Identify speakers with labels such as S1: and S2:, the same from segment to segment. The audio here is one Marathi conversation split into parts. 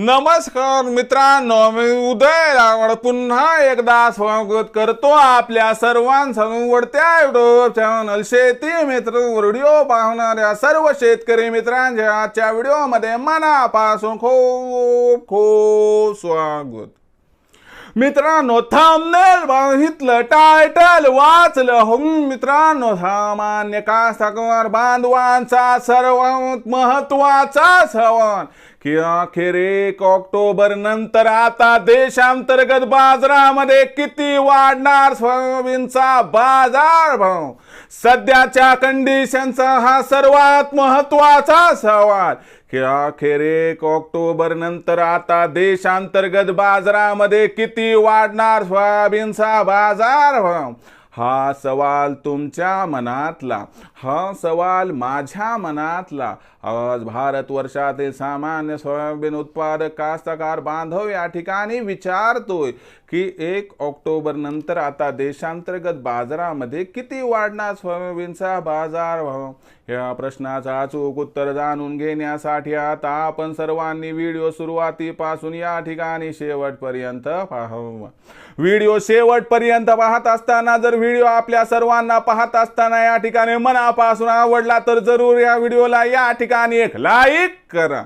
S1: नमस्कार मित्रांनो मी उदय रावळ. पुन्हा एकदा स्वागत करतो आपल्या सर्वांसमोरत्या युट्यूब चॅनल शेती मित्र व्हिडिओ पाहणाऱ्या सर्व शेतकरी मित्रांच्या आजच्या व्हिडिओमध्ये मनापासून खूप खूप स्वागत. मित्रांनो थांबनेल बघितलं टायटल वाचलं. हो मित्रांनो सामान्य कास्तकार बांधवांचा सर्वात महत्त्वाचा सवाल. की अखेर एक ऑक्टोबर नंतर आता देशांतर्गत बाजारामध्ये किती वाढणार सोयाबीनचा बाजार भाव? सध्याच्या कंडिशनचा हा सर्वात महत्त्वाचा सवाल. की अखेर एक ऑक्टोबर नंतर आता देशांतर्गत बाजारामध्ये किती वाढणार सोयाबीनचा बाजार भाव? हा सवाल तुमच्या मनातला हा सवाल माझ्या मनातला. आज भारतवर्षातील सामान्य सोयाबीन उत्पादक कास्तकार बांधव या ठिकाणी विचारतोय की एक ऑक्टोबर नंतर आता देशांतर्गत बाजारामध्ये किती वाढणार सोयाबीनचा बाजार भाव? या प्रश्नाचा अचूक उत्तर जाणून घेण्यासाठी आता आपण सर्वांनी व्हिडिओ सुरुवातीपासून या ठिकाणी शेवटपर्यंत पाहू. व्हिडिओ शेवटपर्यंत पाहत असताना जर व्हिडिओ आपल्या सर्वांना पाहत असताना या ठिकाणी मनापासून आवडला तर जरूर या व्हिडिओला या ठिकाणी एक लाईक करा.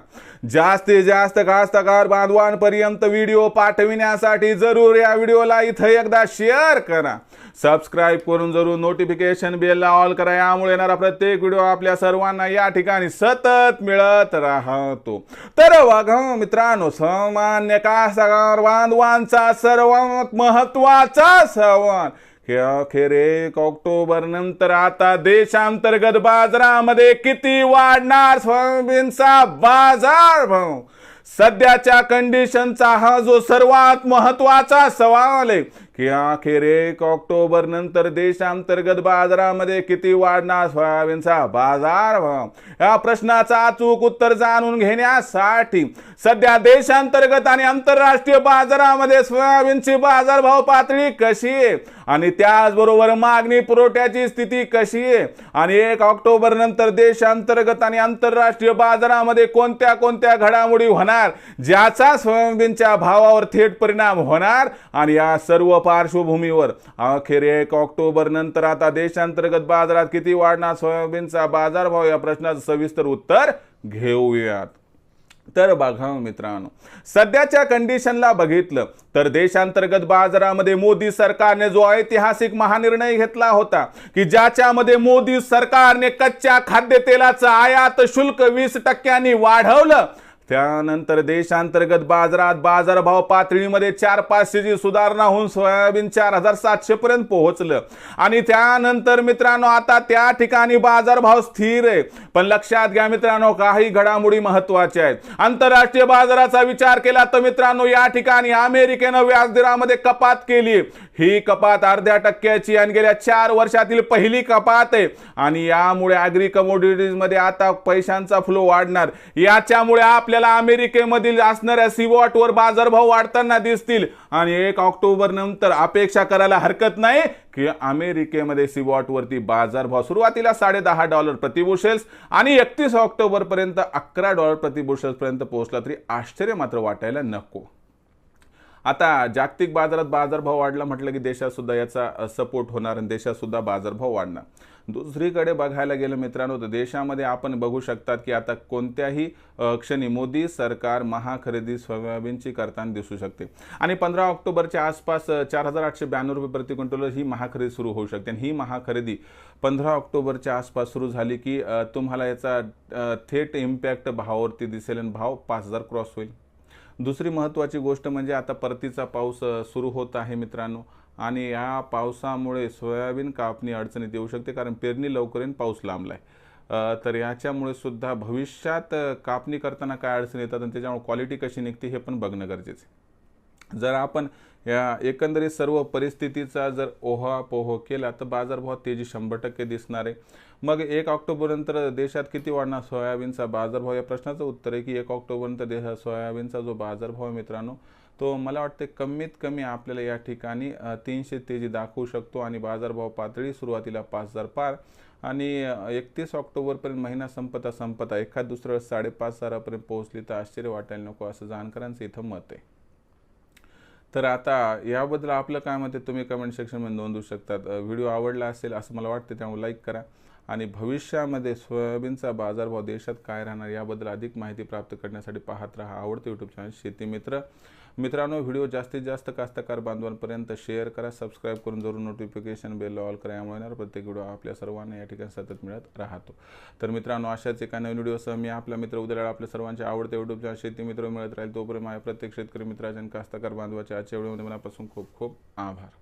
S1: जास्तीत जास्त कास्तकार बांधवांपर्यंत व्हिडिओ पाठविण्यासाठी जरूर या व्हिडिओला इथं एकदा शेअर करा. सबस्क्राईब करून जरूर नोटिफिकेशन बेलला ऑल करा. यामुळे येणारा प्रत्येक व्हिडिओ आपल्या सर्वांना या ठिकाणी सतत मिळत राहतो. तर वाघ मित्रांनो सामान्य कास्तकार बांधवांचा सर्वात महत्त्वाचा सवाल. अखेर एक ऑक्टोबर नंतर आता देशांतर्गत बाजारामध्ये किती वाढणार सोयाबीनचा बाजार भाव? सध्याच्या कंडिशनचा हा जो सर्वात महत्त्वाचा सवाल आहे की अखेर एक ऑक्टोबर नंतर देशांतर्गत बाजारामध्ये किती वाढणार? सोयाबीनचा बाजार भाव. या प्रश्नाचा अचूक उत्तर जाणून घेण्यासाठी सध्या देशांतर्गत आणि आंतरराष्ट्रीय बाजारामध्ये सोयाबीनची बाजारभाव पातळी कशी आहे? आणि त्याचबरोबर मागणी पुरवठ्याची स्थिती कशी आहे? आणि एक ऑक्टोबर नंतर देशांतर्गत आणि आंतरराष्ट्रीय बाजारामध्ये कोणत्या कोणत्या घडामोडी होणार? ज्याचा सोयाबीनच्या भावावर थेट परिणाम होणार? आणि या सर्व पार्श्वभूमीवर अखेर एक ऑक्टोबर नंतर आता देशांतर्गत बाजारात किती वाढणार सोयाबीनचा बाजारभाव या प्रश्नाचं सविस्तर उत्तर घेऊयात. तर बघा मित्रांनो सध्याच्या कंडिशनला बघितलं तर देशांतर्गत बाजारामध्ये मोदी सरकारने जो ऐतिहासिक महानिर्णय घेतला होता की ज्याच्यामध्ये मोदी सरकारने कच्च्या खाद्यतेलाचं आयात शुल्क वीस टक्क्यांनी वाढवलं त्यानंतर देशांतर्गत बाजारात बाजारभाव पातळीमध्ये चार पाचशेची सुधारणा होऊन सोयाबीन चार हजार सातशे पर्यंत पोहोचलं. आणि त्यानंतर मित्रांनो आता त्या ठिकाणी बाजारभाव स्थिर आहे. पण लक्षात घ्या मित्रांनो काही घडामोडी महत्त्वाच्या आहेत. आंतरराष्ट्रीय बाजाराचा विचार केला तर मित्रांनो या ठिकाणी अमेरिकेनं व्याजदरामध्ये कपात केली. ही कपात अर्ध्या टक्क्याची आणि गेल्या चार वर्षातील पहिली कपात आहे. आणि यामुळे ॲग्री कमोडिटीजमध्ये आता पैशांचा फ्लो वाढणार. याच्यामुळे आपल्याला अमेरिकेमधील असणाऱ्या सिवॉटवर बाजारभाव वाढताना दिसतील. आणि एक ऑक्टोबर नंतर अपेक्षा करायला हरकत नाही की अमेरिकेमध्ये सिवॉटवरती बाजारभाव सुरुवातीला साडे दहा डॉलर प्रतिबुशेल्स आणि एकतीस ऑक्टोबर पर्यंत अकरा डॉलर प्रतिबुशेल्सपर्यंत पोहोचला तरी आश्चर्य मात्र वाटायला नको. आता जागतिक बाजारात बाजारभाव वाढला म्हटलं की देशातसुद्धा याचा सपोर्ट होणार आणि देशातसुद्धा बाजारभाव वाढणार. दुसरीकडे बघायला गेलं मित्रांनो तर देशामध्ये आपण बघू शकतात की आता कोणत्याही क्षणी मोदी सरकार महाखरेदी सोयाबीनची करताना दिसू शकते. आणि पंधरा ऑक्टोबरच्या आसपास चार हजार आठशे ब्याण्णव रुपये प्रति क्विंटल ही महाखरेदी सुरू होऊ शकते. आणि ही महाखरेदी पंधरा ऑक्टोबरच्या आसपास सुरू झाली की तुम्हाला याचा थेट इम्पॅक्ट भावावरती दिसेल आणि भाव पाच हजार क्रॉस होईल. दुसरी महत्त्वाची गोष्ट म्हणजे आता परतीचा पाऊस सुरू होत आहे मित्रांनो. आणि या पावसामुळे सोयाबीन कापणी अडचणीत येऊ शकते कारण पेरणी लवकर येऊन पाऊस लांबला आहे तर याच्यामुळे सुद्धा भविष्यात कापणी करताना काय अडचणी येतात आणि त्याच्यामुळे क्वालिटी कशी निघते हे पण बघणं गरजेचं आहे. जर आपण या एकंदरीत सर्व परिस्थितीचा जर ओहापोह केला तर बाजारभाव तेजी शंभर टक्के दिसणार आहे. मग एक ऑक्टोबरनंतर देशात किती वाढणार सोयाबीनचा बाजारभाव? या प्रश्नाचं उत्तर आहे की एक ऑक्टोबरनंतर देशात सोयाबीनचा जो बाजारभाव आहे मित्रांनो तो मला वाटते कमीत कमी आपल्याला या ठिकाणी तीनशे तेजी दाखवू शकतो आणि बाजारभाव पातळी सुरुवातीला पाच हजार पार आणि एकतीस ऑक्टोबरपर्यंत महिना संपता संपता एखाद दुसरं साडेपाच हजारापर्यंत पोहोचली तर आश्चर्य वाटायला नको असं जाणकारांचं इथं मत आहे. तर आता याबद्दल आपलं काय मत आहे? तुम्ही कमेंट सेक्शनमध्ये नोंदवू शकतात. व्हिडिओ आवडला असेल असं मला वाटतं त्यामुळे लाईक करा. आणि भविष्यामध्ये सोयाबीनचा बाजारभाव देशात काय राहणार याबद्दल अधिक माहिती प्राप्त करण्यासाठी पाहत राहा. आवडतं यूट्यूब चॅनल शेती मित्र. मित्रांनो व्हिडिओ जास्तीत जास्त कास्तकार बांधवांपर्यंत शेअर करा सबस्क्राईब करून जरूर नोटिफिकेशन बेल ऑल करा. यामुळे येणार प्रत्येक व्हिडिओ आपल्या सर्वांना या ठिकाणी सतत मिळत राहतो. तर मित्रांनो अशाच एका नवीन व्हिडिओसह मी आपला मित्र उद्याला आपल्या सर्वांचे आवडते युट्यूब शेती मित्र मिळत राहील. तोपर्यंत माझ्या प्रत्येक शेतकरी मित्राच्या आणि कास्तकार बांधवाच्या आजच्या व्हिडिओमध्ये मनापासून खूप खूप आभार.